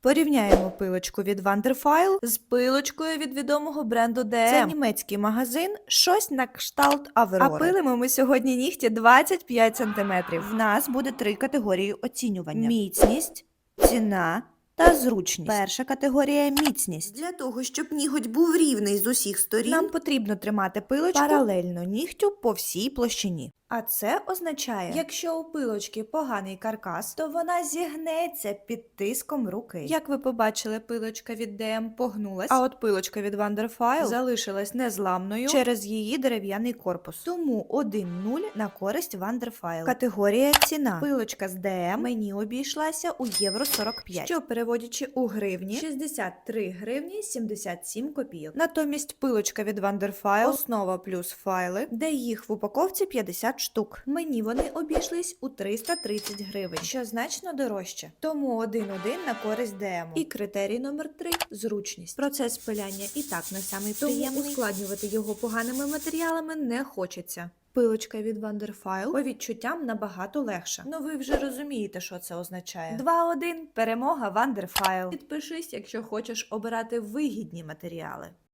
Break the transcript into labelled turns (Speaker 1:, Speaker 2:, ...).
Speaker 1: Порівняємо пилочку від Wonderfile з пилочкою від відомого бренду DM. Це німецький магазин, щось на кшталт Аврори. А пилимо ми сьогодні нігті 25 см. В нас буде три категорії оцінювання: міцність, ціна. Та зручність. Перша категорія міцність. Для того, щоб ніготь був рівний з усіх сторін, нам потрібно тримати пилочку паралельно нігтю по всій площині. А це означає, якщо у пилочки поганий каркас, то вона зігнеться під тиском руки. Як ви побачили, пилочка від DM погнулась, а от пилочка від Wonderfile залишилась незламною через її дерев'яний корпус. Тому 1-0 на користь Wonderfile. Категорія ціна. Пилочка з DM мені обійшлася у євро 45, що переводячи у гривні 63 гривні 77 копійок. Натомість пилочка від Wonderfile, основа плюс файли, де їх в упаковці 50 штук. Мені вони обійшлись у 330 гривень, що значно дорожче. Тому 1-1 на користь DM. І критерій номер 3 зручність. Процес пиляння і так не самий приємний. ускладнювати його поганими матеріалами не хочеться. Пилочка від Wonderfile по відчуттям набагато легша. Ну ви вже розумієте, що це означає. 2-1 перемога Wonderfile. Підпишись, якщо хочеш обирати вигідні матеріали.